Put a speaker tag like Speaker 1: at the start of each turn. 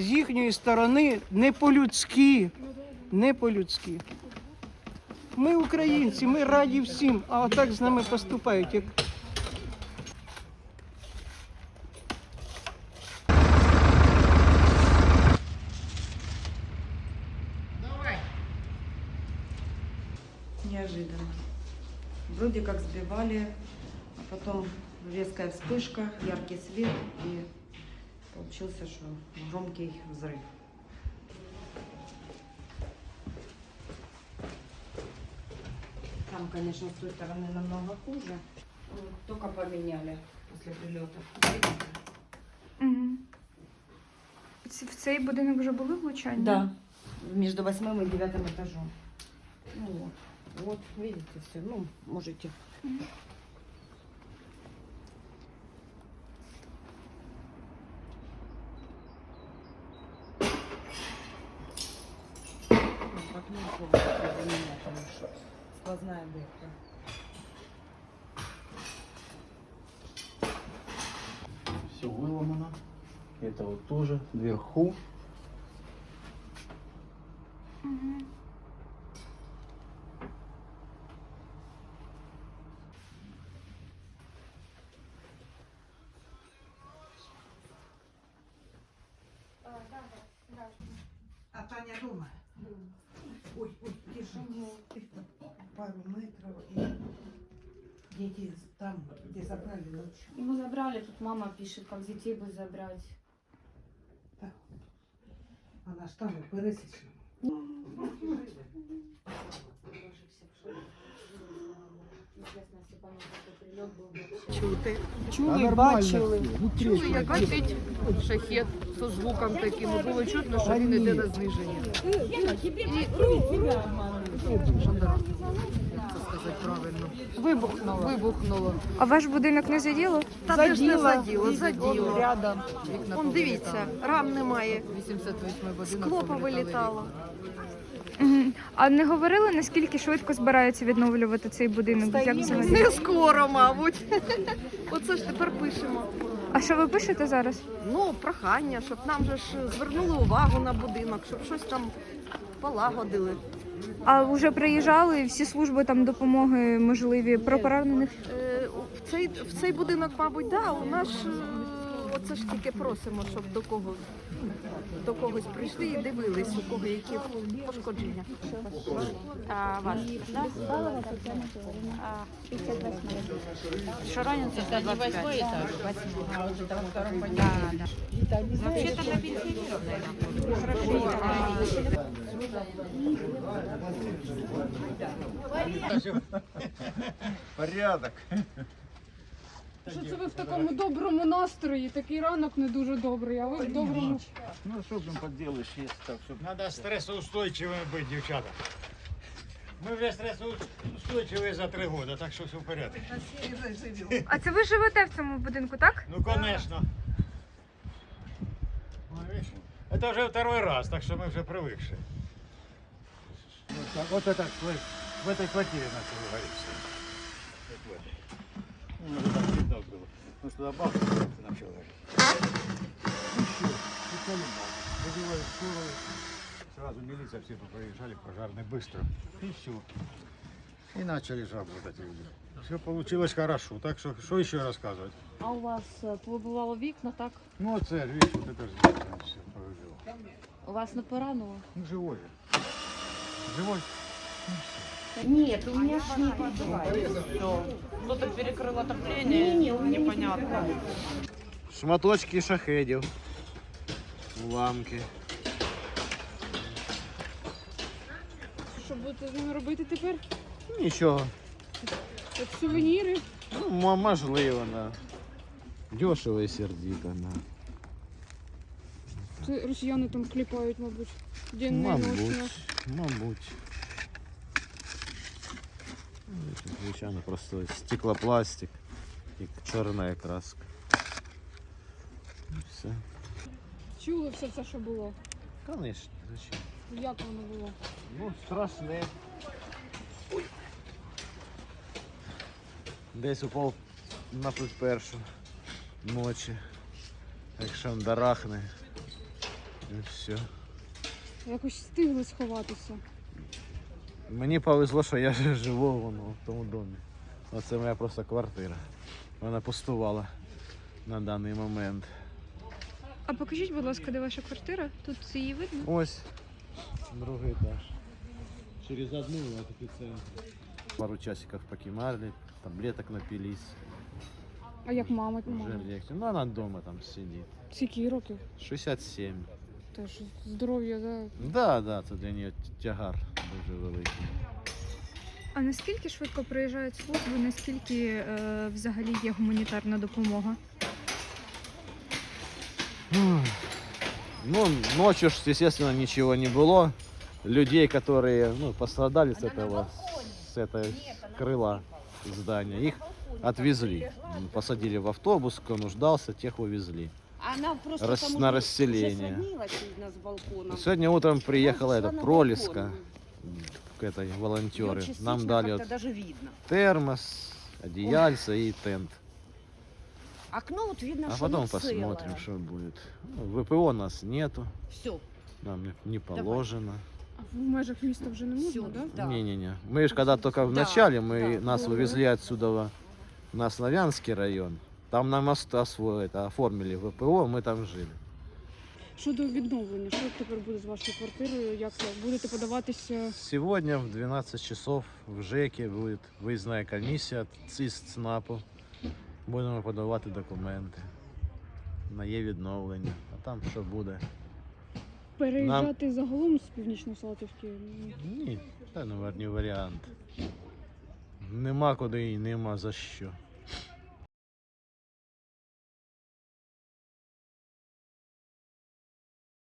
Speaker 1: З їхньої сторони не по-людськи. Не по-людськи. Ми українці, ми раді всім, а отак з нами поступають. Як...
Speaker 2: Неожиданно. Вроде как сбивали, а потом резкая вспышка, яркий свет и получился, что громкий взрыв. Там, конечно, с той стороны намного хуже. Вот Только поменяли после прилета.
Speaker 3: Угу. В цей будинок вже були влучання?
Speaker 2: Да, между восьмым и девятым этажом. Ну вот, вот, видите, все, ну, можете. обов'язково треба міняти, тому що сквозна дирка.
Speaker 4: Все выломано. Это вот тоже вверху.
Speaker 3: Угу.
Speaker 5: А Таня дома? Дома. Ой, ой, тише. Пару метров и дети там, где забрали ночью.
Speaker 6: Ему забрали, тут мама пишет, как детей бы забрать.
Speaker 5: Она ж там в пересічна.
Speaker 1: Чути, чули, бачили.
Speaker 7: Чули, як летить шахет зі звуком таким. Було чутно, що він йде на зниження. І Шандара, як це сказати правильно. Вибухнуло. Вибухнуло.
Speaker 3: А ваш будинок не заділо?
Speaker 7: Та де ж не заділо, заділо.
Speaker 1: Рядом.
Speaker 7: Вікна
Speaker 8: Он дивіться, рам немає,
Speaker 7: 88 будинок.
Speaker 8: скло повилітало.
Speaker 3: А не говорили, наскільки швидко збираються відновлювати цей будинок? Як взагалі?
Speaker 8: Не скоро, мабуть. Оце ж тепер пишемо.
Speaker 3: А що ви пишете зараз?
Speaker 8: Ну, прохання, щоб нам же ж звернули увагу на будинок, щоб щось там полагодили.
Speaker 3: А вже приїжджали всі служби там допомоги можливі про поранених?
Speaker 8: Е, в, цей, в цей будинок, мабуть, да, у нас ж, е, оце ж тільки просимо, щоб до кого до когось прийшли і дивились, у кого які пошкодження.
Speaker 6: А ваш, да? А, 58 Что ранен? Это не восьмой этаж. Да, да. Вообще-то на пенсионеров, наверное.
Speaker 9: Порядок.
Speaker 7: Що це ви в такому доброму настрої? Такий ранок не дуже добрий, а ви в доброму.
Speaker 9: Ну что там поделаешь, если так, чтобы... Надо стрессоустойчивыми быть, девчата. Мы уже стрессоустойчивые за три года, так что все в порядке.
Speaker 3: А це ви живете в цьому будинку, так?
Speaker 9: Ну, конечно. Ну, видишь, Это уже второй раз, так что мы уже привыкшие. Вот, так, вот это в этой квартире начали говорить. Вот в этой. Ну, это так всегда было. Ну, что добавка, это начал говорить. Ну, все, писали бабу. Вызывали скорую. Сразу милиция, все приезжали, пожарные быстро. И все. И начали работать люди. Все получилось хорошо. Так что, что еще рассказывать?
Speaker 6: А у вас е, повибивало вікна, так?
Speaker 9: Ну, а це, видишь, вот это же все повезло.
Speaker 6: У вас не поранило?
Speaker 9: Ну, живой. же. Живой.
Speaker 2: Нет, у меня ж не перебивает.
Speaker 7: Кто-то перекрыл отопление, непонятно.
Speaker 4: Шматочки шахедів. Уламки.
Speaker 7: Що будете з ними робити тепер?
Speaker 4: Нічого.
Speaker 7: Як сувеніри?
Speaker 4: Ну, м- можливо, да. Дешево і сердито, да.
Speaker 7: Це росіяни там кліпають, мабуть. Денно і ночно.
Speaker 4: Мабуть, мабуть. Звичайно, просто стеклопластик і чорна краска. І все.
Speaker 7: Чули все це, що було.
Speaker 4: Конечно, зачем?
Speaker 7: Як воно було?
Speaker 4: Ну, страшне. Десь упав на першу ночі, як шандарахне. І все.
Speaker 3: Якось встигли сховатися.
Speaker 4: Мені повезло, що я живу воно, в тому домі. Оце моя просто квартира. Вона пустувала на даний момент.
Speaker 3: А покажіть, будь ласка, де ваша квартира? Тут її видно?
Speaker 4: Ось другий етаж. Через одну вот эпицентр. Пару часиков покимали, таблеток напились.
Speaker 3: А як мама?
Speaker 4: Легче. Ну, она дома там сидит.
Speaker 3: Скільки їй років?
Speaker 4: 67.
Speaker 3: Теж здоров'я, да.
Speaker 4: Да, да, це для неї тягар дуже великий.
Speaker 3: А наскільки швидко приїжджають служби, наскільки е, взагалі є гуманітарна допомога?
Speaker 4: Ну, ночью, ж, естественно, ничего не было. Людей, которые ну, пострадали с этого, с этой крыла здания, их отвезли. Посадили в автобус, кто нуждался, тех увезли.
Speaker 6: Она просто
Speaker 4: Рас-
Speaker 6: там
Speaker 4: на
Speaker 6: уже-
Speaker 4: расселение.
Speaker 6: уже садилась видно, с балкона.
Speaker 4: Сегодня утром приехала
Speaker 6: Ну,
Speaker 4: эта
Speaker 6: на Её
Speaker 4: волонтеры. Нам дали вот
Speaker 6: даже видно.
Speaker 4: термос, одеяльца и тент.
Speaker 6: Окно вот видно,
Speaker 4: А
Speaker 6: что
Speaker 4: потом посмотрим,
Speaker 6: целое.
Speaker 4: что будет. Ну, ВПО нас нету,
Speaker 6: Все,
Speaker 4: нам не- не положено.
Speaker 3: А в межах міста вже не
Speaker 6: все, да?
Speaker 4: Не-не-не. Мы же когда только в
Speaker 6: Да,
Speaker 4: начале, мы
Speaker 6: да.
Speaker 4: нас увезли отсюда в- на Славянский район. Там нам ост- осво- это, оформили ВПО, мы там жили.
Speaker 3: Щодо відновлення, що тепер буде з вашою квартирою? Як будете подаватися?
Speaker 4: Сегодня в 12 часов в ЖЭКе будет выездная комиссия от ЦИС ЦНАПу. Будемо подавати документи на є відновлення. А там що буде?
Speaker 3: Переїжджати загалом з північно-Салтівки?
Speaker 4: Ні, це не варіант. Нема куди і нема за що.